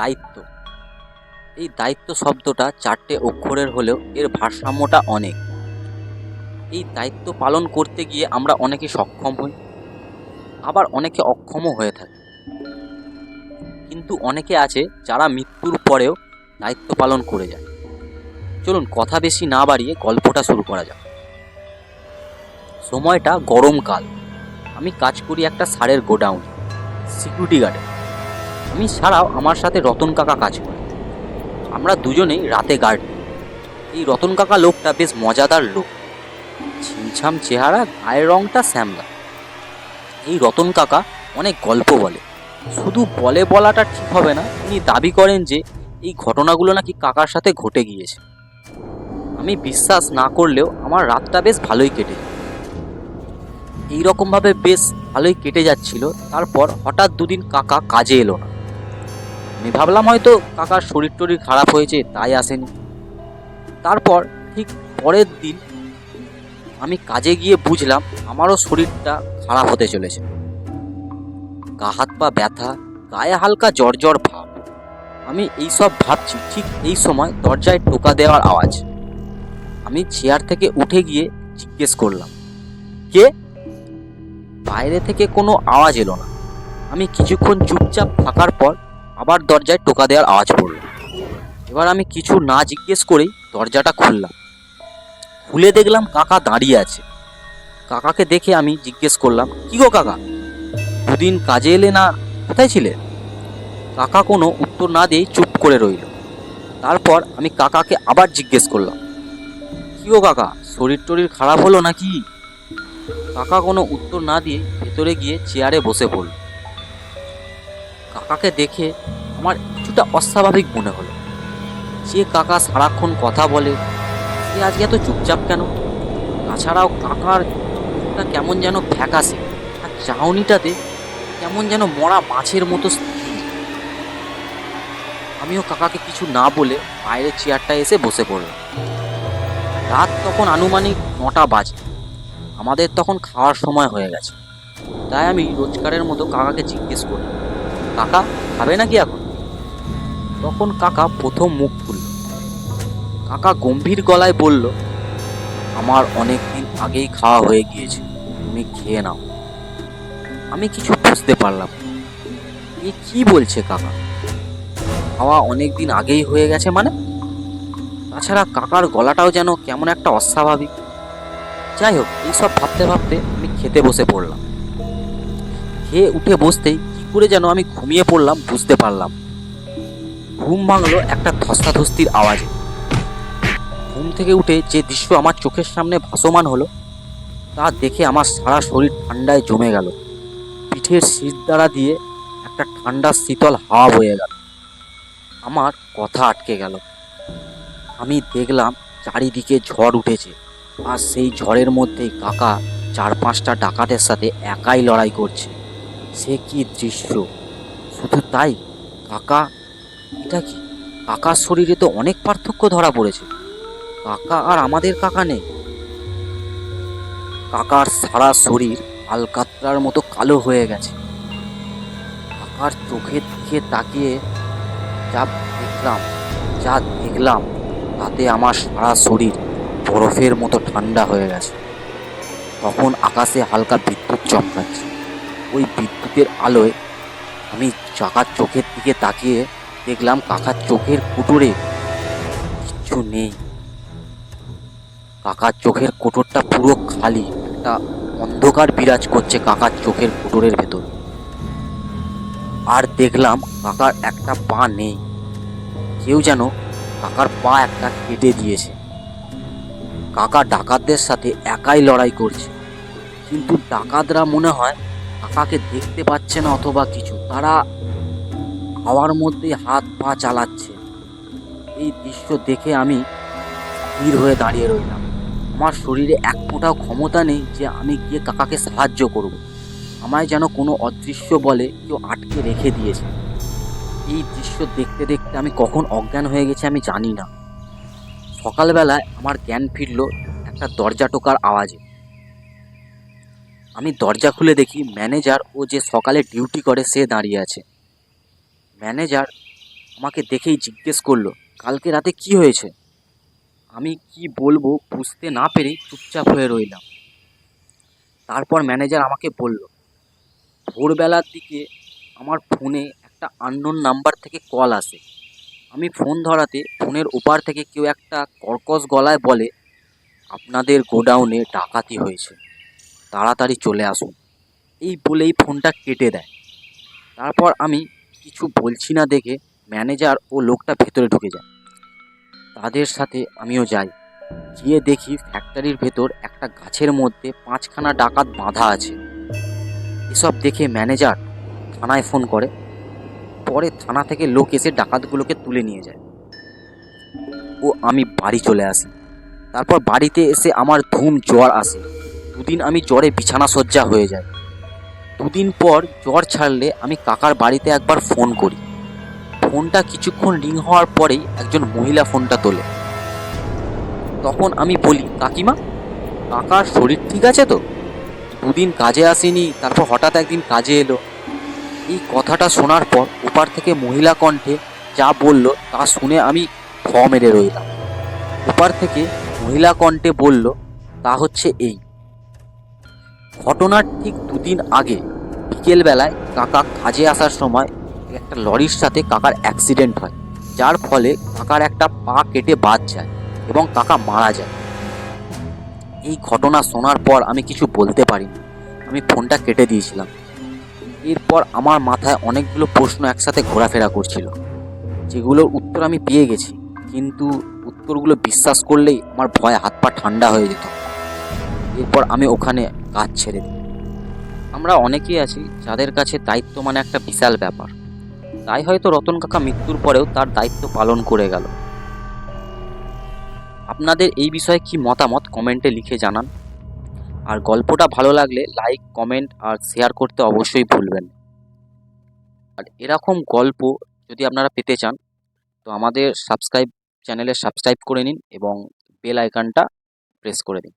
দায়িত্ব। এই দায়িত্ব শব্দটা চারটে অক্ষরের হলেও এর ভারসাম্যটা অনেক। এই দায়িত্ব পালন করতে গিয়ে আমরা অনেকে সক্ষম হই, আবার অনেকে অক্ষমও হয়ে থাকে। কিন্তু অনেকে আছে যারা মৃত্যুর পরেও দায়িত্ব পালন করে যায়। চলুন কথা বেশি না বাড়িয়ে গল্পটা শুরু করা যাক। সময়টা গরমকাল। আমি কাজ করি একটা সারের গোডাউন, সিকিউরিটি গার্ডে। আমি ছাড়াও আমার সাথে রতন কাকা কাজ করে। আমরা দুজনেই রাতে গার্ড। এই রতন কাকা লোকটা বেশ মজাদার লোক। ছিমছাম চেহারা, গায়ের রংটা শ্যামলা। এই রতন কাকা অনেক গল্প বলে। শুধু বলে বলাটা ঠিক হবে না, তিনি দাবি করেন যে এই ঘটনাগুলো নাকি কাকার সাথে ঘটে গিয়েছে। আমি বিশ্বাস না করলেও আমার রাতটা বেশ ভালোই কেটে এইরকমভাবে বেশ ভালোই কেটে যাচ্ছিল, তারপর হঠাৎ দুদিন কাকা কাজে এলো না। আমি ভাবলাম হয়তো কাকার শরীর টরীর খারাপ হয়েছে, তাই আসেনি। তারপর ঠিক পরের দিন আমি কাজে গিয়ে বুঝলাম আমারও শরীরটা খারাপ হতে চলেছে। গা হাত পা ব্যথা, গায়ে হালকা জ্বর জ্বর ভাব। আমি এইসব ভাবছি, ঠিক এই সময় দরজায় টোকা দেওয়ার আওয়াজ। আমি চেয়ার থেকে উঠে গিয়ে জিজ্ঞেস করলাম, কে? বাইরে থেকে কোনো আওয়াজ এলো না। আমি কিছুক্ষণ চুপচাপ থাকার পর আবার দরজায় টোকা দেওয়ার আওয়াজ পড়ল। এবার আমি কিছু না জিজ্ঞেস করেই দরজাটা খুললাম। খুলে দেখলাম কাকা দাঁড়িয়ে আছে। কাকাকে দেখে আমি জিজ্ঞেস করলাম, কি গো কাকা? দুদিন কাজে এলে না কোথায় ছিলে? কাকা কোনো উত্তর না দিয়েই চুপ করে রইল। তারপর আমি কাকাকে আবার জিজ্ঞেস করলাম, কি গো কাকা, শরীর টরীর খারাপ হলো নাকি? কাকা কোনো উত্তর না দিয়ে ভেতরে গিয়ে চেয়ারে বসে পড়ল। কাকাকে দেখে আমার কিছুটা অস্বাভাবিক মনে হলো। যে কাকা সারাক্ষণ কথা বলে, সে আজকে এত চুপচাপ কেন? তাছাড়াও কাকার মুখটা কেমন যেন ফ্যাকাসে আর চাউনিটাতে কেমন যেন মরা মাছের মতো। আমিও কাকাকে কিছু না বলে বাইরের চেয়ারটায় এসে বসে পড়লাম। রাত তখন আনুমানিক নটা বাজে। আমাদের তখন খাওয়ার সময় হয়ে গেছে। তাই আমি রোজকারের মতো কাকাকে জিজ্ঞেস করলাম কাকা খাবে নাকি এখন? তখন কাকা প্রথম মুখ খুলল। কাকা গম্ভীর গলায় বলল, আমার অনেক দিন আগেই খাওয়া হয়ে গিয়েছে, তুমি খেয়ে নাও। আমি কিছু বুঝতে পারলাম এ কি বলছে কাকা? খাওয়া অনেক দিন আগেই হয়ে গেছে মানে? তাছাড়া কাকার গলাটাও যেন কেমন একটা অস্বাভাবিক। যাই হোক, এইসব ভাবতে ভাবতে আমি খেতে বসে পড়লাম। খেয়ে উঠে বসতেই করে যেন আমি ঘুমিয়ে পড়লাম, বুঝতে পারলাম। ঘুম ভাঙলো একটা ধস্তাধস্তির আওয়াজে। ঘুম থেকে উঠে যে দৃশ্য আমার চোখের সামনে ভাসমান হলো, তা দেখে আমার সারা শরীর ঠান্ডায় জমে গেল। পিঠের শীত দ্বারা দিয়ে একটা ঠান্ডা শীতল হাওয়া বয়ে গেল। আমার কথা আটকে গেল। আমি দেখলাম চারিদিকে ঝড় উঠেছে, আর সেই ঝড়ের মধ্যে কাকা চার পাঁচটা ডাকাতের সাথে একাই লড়াই করছে। সে কি দৃশ্য? শুধু তাই? কাকা, এটা কি? কাকার শরীরে তো অনেক পার্থক্য ধরা পড়েছে। কাকা আর আমাদের কাকা নেই। কাকার সারা শরীর আলকাতরার মতো কালো হয়ে গেছে। কাকার চোখের দিকে তাকিয়ে যা দেখলাম যা দেখলাম, তাতে আমার সারা শরীর বরফের মতো ঠান্ডা হয়ে গেছে। তখন আকাশে হালকা বিদ্যুৎ চমকাচ্ছে। ওই বিদ্যুতের আলোয় আমি কাকার চোখের দিকে তাকিয়ে দেখলাম কাকার চোখের কুটুরে কিচ্ছু নেই। কাকার চোখের কোটরটা পুরো খালি, একটা অন্ধকার বিরাজ করছে কাকার চোখের কোটরের ভেতর। আর দেখলাম কাকার একটা পা নেই। কেউ যেন কাকার পা একটা কেটে দিয়েছে। কাকা ডাকাতদের সাথে একাই লড়াই করছে। কিন্তু ডাকাতরা মনে হয় কাকাকে দেখতে পাচ্ছে না অথবা কিছু, তারা হাওয়ার মধ্যে হাত পা চালাচ্ছে। এই দৃশ্য দেখে আমি স্থির হয়ে দাঁড়িয়ে রইলাম। আমার শরীরে এক ফোঁটাও ক্ষমতা নেই যে আমি গিয়ে কাকাকে সাহায্য করব। আমায় যেন কোনো অদৃশ্য বলে কেউ আটকে রেখে দিয়েছে। এই দৃশ্য দেখতে দেখতে আমি কখন অজ্ঞান হয়ে গেছি আমি জানি না। সকালবেলায় আমার জ্ঞান ফিরল একটা দরজা টোকার আওয়াজে। আমি দরজা খুলে দেখি ম্যানেজার ও যে সকালে ডিউটি করে সে দাঁড়িয়ে আছে। ম্যানেজার আমাকে দেখেই জিজ্ঞেস করল, কালকে রাতে কি হয়েছে? আমি কি বলব বুঝতে না পেরেই চুপচাপ হয়ে রইলাম। তারপর ম্যানেজার আমাকে বলল, ভোরবেলার দিকে আমার ফোনে একটা আননোন নাম্বার থেকে কল আসে। আমি ফোন ধরাতে ফোনের ওপার থেকে কেউ একটা কর্কশ গলায় বলে, আপনাদের গোডাউনে ডাকাতি হয়েছে। তাড়াতাড়ি চলে আসুন। এই বলেই ফোনটা কেটে দেয়। তারপর আমি কিছু বলছি না দেখে ম্যানেজার ও লোকটা ভেতরে ঢুকে যায়। তাদের সাথে আমিও যাই। গিয়ে দেখি ফ্যাক্টরির ভেতর একটা গাছের মধ্যে পাঁচখানা ডাকাত বাঁধা আছে। এসব দেখে ম্যানেজার থানায় ফোন করে। পরে থানা থেকে লোক এসে ডাকাতগুলোকে তুলে নিয়ে যায়। ও আমি বাড়ি চলে আসি। তারপর বাড়িতে এসে আমার ধুম জ্বর আসে। দুদিন আমি জ্বরে বিছানা সজ্জা হয়ে যাই। দুদিন পর জ্বর ছাড়লে আমি কাকার বাড়িতে একবার ফোন করি। ফোনটা কিছুক্ষণ রিং হওয়ার পরেই একজন মহিলা ফোনটা তোলে। তখন আমি বলি, কাকিমা, কাকার শরীর ঠিক আছে তো? দুদিন কাজে আসেনি, তারপর হঠাৎ একদিন কাজে এলো। এই কথাটা শোনার পর ওপার থেকে মহিলা কণ্ঠে যা বলল তা শুনে আমি থ মেরে রইলাম। ওপার থেকে মহিলা কণ্ঠে বলল, তা হচ্ছে এই ঘটনার ঠিক দুদিন আগে, বিকেলবেলায় কাকা কাজে আসার সময় একটা লরির সাথে কাকার অ্যাক্সিডেন্ট হয়, যার ফলে কাকার একটা পা কেটে বাদ যায় এবং কাকা মারা যায়। এই ঘটনা শোনার পর আমি কিছু বলতে পারিনি। আমি ফোনটা কেটে দিয়েছিলাম। এরপর আমার মাথায় অনেকগুলো প্রশ্ন একসাথে ঘোরাফেরা করছিল, যেগুলোর উত্তর আমি পেয়ে গেছি, কিন্তু উত্তরগুলো বিশ্বাস করলেই আমার ভয় হাত পা ঠান্ডা হয়ে যেত। এরপর আমি ওখানে কাজ ছেড়ে দিই। আমরা অনেকেই আছি যাদের কাছে দায়িত্ব মানে একটা বিশাল ব্যাপার। তাই হয়তো রতন কাকা মৃত্যুর পরেও তার দায়িত্ব পালন করে গেল। আপনাদের এই বিষয়ে কি মতামত কমেন্টে লিখে জানান। আর গল্পটা ভালো লাগলে লাইক, কমেন্ট আর শেয়ার করতে অবশ্যই ভুলবেন আর এরকম গল্প যদি আপনারা পেতে চান, তো আমাদের সাবস্ক্রাইব চ্যানেলে সাবস্ক্রাইব করে নিন এবং বেল আইকনটা প্রেস করে দিন।